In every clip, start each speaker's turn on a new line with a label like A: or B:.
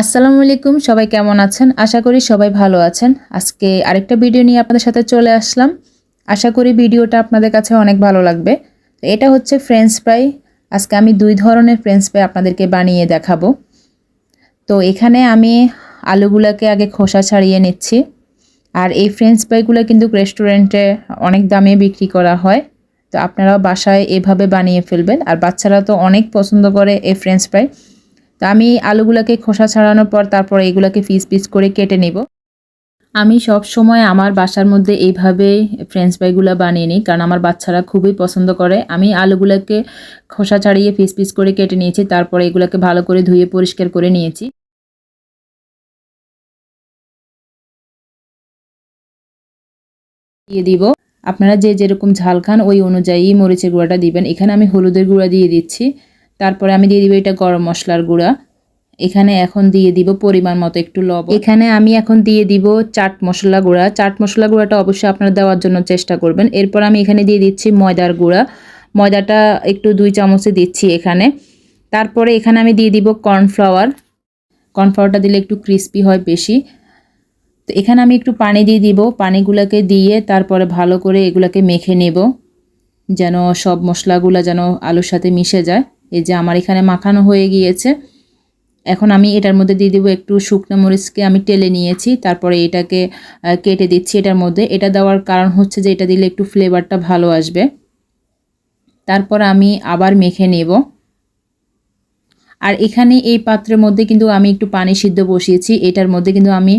A: আসসালামু আলাইকুম, সবাই কেমন আছেন? আশা করি সবাই ভালো আছেন। আজকে আরেকটা ভিডিও নিয়ে আপনাদের সাথে চলে আসলাম। আশা করি ভিডিওটা আপনাদের কাছে অনেক ভালো লাগবে। এটা হচ্ছে ফ্রেঞ্চ ফ্রাই আজকে আমি দুই ধরনের ফ্রেঞ্চ ফ্রাই আপনাদেরকে বানিয়ে দেখাবো। তো এখানে আমি আলুগুলোকে আগে খোসা ছাড়িয়ে নিচ্ছি। আর এই ফ্রেঞ্চ ফ্রাইগুলো কিন্তু রেস্টুরেন্টে অনেক দামে বিক্রি করা হয়। তো আপনারাও বাসায় এভাবে বানিয়ে ফেলবেন। আর বাচ্চারা তো অনেক পছন্দ করে এই ফ্রেঞ্চ ফ্রাই তো আমি আলুগুলোকে খোসা ছাড়ানোর পর তারপর এগুলোকে পিস পিস করে কেটে নেব। আমি সব সময় আমার বাসার মধ্যে এইভাবে ফ্রেঞ্চ ফ্রাইগুলো বানিয়ে নিই, কারণ আমার বাচ্চারা খুবই পছন্দ করে। আমি আলুগুলোকে খোসা ছাড়িয়ে পিস পিস করে কেটে নিয়েছি, তারপরে এগুলোকে ভালো করে ধুয়ে পরিষ্কার করে নিয়েছি। দিয়ে দিব। আপনারা যে যেরকম ঝাল খান, ওই অনুযায়ী মরিচের গুঁড়াটা দিবেন। এখানে আমি হলুদের গুঁড়া দিয়ে দিচ্ছি। তারপরে আমি দিয়ে দিব এটা গরম মশলার গুঁড়া। এখানে এখন দিয়ে দিব পরিমাণ মতো একটু লবণ। এখানে আমি এখন দিয়ে দিব চাট মশলা গুঁড়া। চাট মশলা গুঁড়াটা অবশ্যই আপনারা দেওয়ার জন্য চেষ্টা করবেন। এরপর আমি এখানে দিয়ে দিচ্ছি ময়দার গুঁড়া। ময়দাটা একটু দুই চামচে দিচ্ছি এখানে। তারপরে এখানে আমি দিয়ে দিব কর্নফ্লাওয়ার। কর্নফ্লাওয়ারটা দিলে একটু ক্রিস্পি হয় বেশি। তো এখানে আমি একটু পানি দিয়ে দিব। পানিগুলোকে দিয়ে তারপরে ভালো করে এগুলোকে মেখে নেব। যেন সব মশলাগুলো যেন আলুর সাথে মিশে যায়। এই যে আমার এখানে মাখানো হয়ে গিয়েছে। এখন আমি এটার মধ্যে দিয়ে দেবো একটু শুকনো মরিচকে আমি টেলে নিয়েছি, তারপরে এটাকে কেটে দিচ্ছি এটার মধ্যে। এটা দেওয়ার কারণ হচ্ছে যে এটা দিলে একটু ফ্লেভারটা ভালো আসবে। তারপর আমি আবার মেখে নেব। আর এখানে এই পাত্রের মধ্যে কিন্তু আমি একটু পানি সিদ্ধ বসিয়েছি, এটার মধ্যে কিন্তু আমি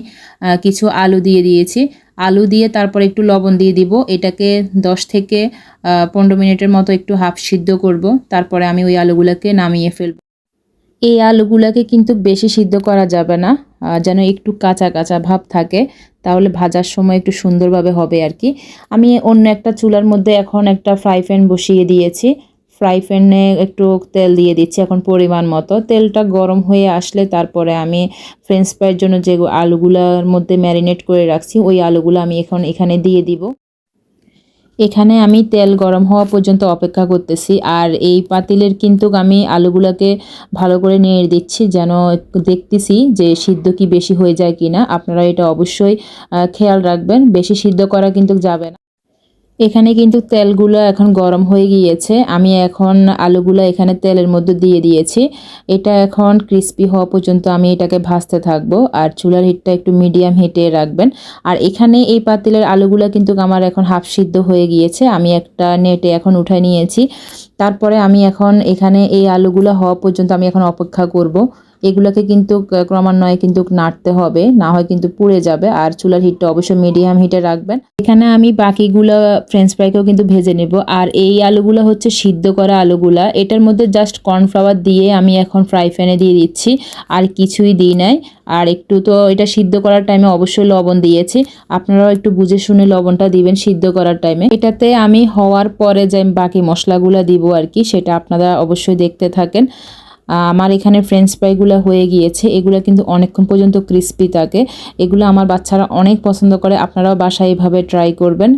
A: কিছু আলু দিয়ে দিয়েছি। আলু দিয়ে তারপর একটু লবণ দিয়ে দিব। এটাকে 10 থেকে পনেরো মিনিটের মতো একটু হাফ সিদ্ধ করব। তারপরে আমি ওই আলুগুলোকে নামিয়ে ফেলব। এই আলুগুলোকে কিন্তু বেশি সিদ্ধ করা যাবে না যেন একটু কাঁচা কাঁচা ভাব থাকে। তাহলে ভাজার সময় একটু সুন্দরভাবে হবে আর কি। আমি অন্য একটা চুলার মধ্যে এখন একটা ফ্রাই প্যান বসিয়ে দিয়েছি। ফ্রাই প্যানে একটু তেল দিয়ে দিচ্ছি এখন পরিমাণ মতো। তেলটা গরম হয়ে আসলে তারপরে আমি ফ্রেঞ্চ ফ্রাইয়ের জন্য যে আলুগুলোর মধ্যে ম্যারিনেট করে রাখছি, ওই আলুগুলো আমি এখন এখানে দিয়ে দিব। এখানে আমি তেল গরম হওয়া পর্যন্ত অপেক্ষা করতেছি আর এই পাতিলের কিন্তু আমি আলুগুলোকে ভালো করে নিয়ে দিচ্ছি যেন দেখতেছি যে সিদ্ধ কি বেশি হয়ে যায় কি না আপনারা এটা অবশ্যই খেয়াল রাখবেন, বেশি সিদ্ধ করা কিন্তু যাবে না। এখানে কিন্তু তেলগুলো এখন গরম হয়ে গিয়েছে। আমি এখন আলুগুলো এখানে তেলের মধ্যে দিয়ে দিয়েছি। এটা এখন ক্রিস্পি হওয়া পর্যন্ত আমি এটাকে ভাজতে থাকব। আর চুলার হিটটা একটু মিডিয়াম হিটে রাখবেন। আর এখানে এই পাতিলের আলুগুলো কিন্তু আমার এখন হাফ সিদ্ধ হয়ে গিয়েছে। আমি একটা নেটে এখন উঠে নিয়েছি। তারপরে আমি এখন এখানে এই আলুগুলো হওয়া পর্যন্ত আমি এখন অপেক্ষা করব। এগুলোকে কিন্তু ক্রমান্বয়ে কিন্তু নাড়তে হবে, না হয় কিন্তু পুড়ে যাবে। আর চুলার হিটটা অবশ্যই মিডিয়াম হিটে রাখবেন। এখানে আমি বাকিগুলো ফ্রেঞ্চ ফ্রাইকেও কিন্তু ভেজে নেব। আর এই আলুগুলো হচ্ছে সিদ্ধ করা আলুগুলা। এটার মধ্যে জাস্ট কর্নফ্লাওয়ার দিয়ে আমি এখন ফ্রাই প্যানে দিয়ে দিচ্ছি। আর কিছুই দিই নাই। আর একটু তো এটা সিদ্ধ করার টাইমে অবশ্যই লবণ দিয়েছি। আপনারাও একটু বুঝে শুনে লবণটা দিবেন সিদ্ধ করার টাইমে এটাতে আমি হওয়ার পরে যে বাকি মশলাগুলো দিব আর কি, সেটা আপনারা অবশ্যই দেখতে থাকেন। আমার এখানে ফ্রেঞ্চ ফ্রাইগুলো হয়ে গিয়েছে, এগুলো কিন্তু অনেকক্ষণ পর্যন্ত ক্রিস্পি থাকে। এগুলো আমার বাচ্চারা অনেক পছন্দ করে, আপনারাও বাসায় এভাবে ট্রাই করবেন।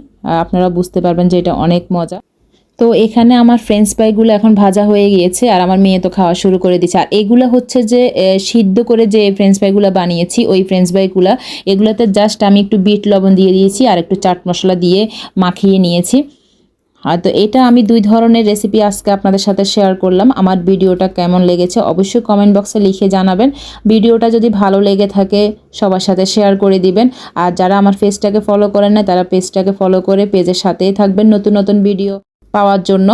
A: আপনারা বুঝতে পারবেন যে এটা অনেক মজা। তো এখানে আমার ফ্রেঞ্চ ফ্রাইগুলো এখন ভাজা হয়ে গিয়েছে, আর আমার মেয়ে তো খাওয়া শুরু করে দিচ্ছে আর এগুলো হচ্ছে যে সিদ্ধ করে যে ফ্রেঞ্চ ফ্রাইগুলো বানিয়েছি, ওই ফ্রেঞ্চ ফ্রাইগুলো এগুলোতে জাস্ট আমি একটু বিট লবণ দিয়ে দিয়েছি, আর একটু চাট মশলা দিয়ে মাখিয়ে নিয়েছি। তো এটা আমি দুই ধরনের রেসিপি আজকে আপনাদের সাথে শেয়ার করলাম। আমার ভিডিওটা কেমন লেগেছে অবশ্যই কমেন্ট বক্সে লিখে জানাবেন। ভিডিওটা যদি ভালো লেগে থাকে, সবার সাথে শেয়ার করে দিবেন। আর যারা আমার পেজটাকে ফলো করেন না তারা পেজটাকে ফলো করে পেজের সাথেই থাকবেন নতুন নতুন ভিডিও পাওয়ার জন্য।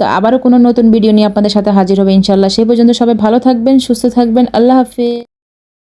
A: তো আবারও কোনো নতুন ভিডিও নিয়ে আপনাদের সাথে হাজির হবে ইনশাল্লাহ সেই পর্যন্ত সবাই ভালো থাকবেন, সুস্থ থাকবেন। আল্লাহ হাফেজ।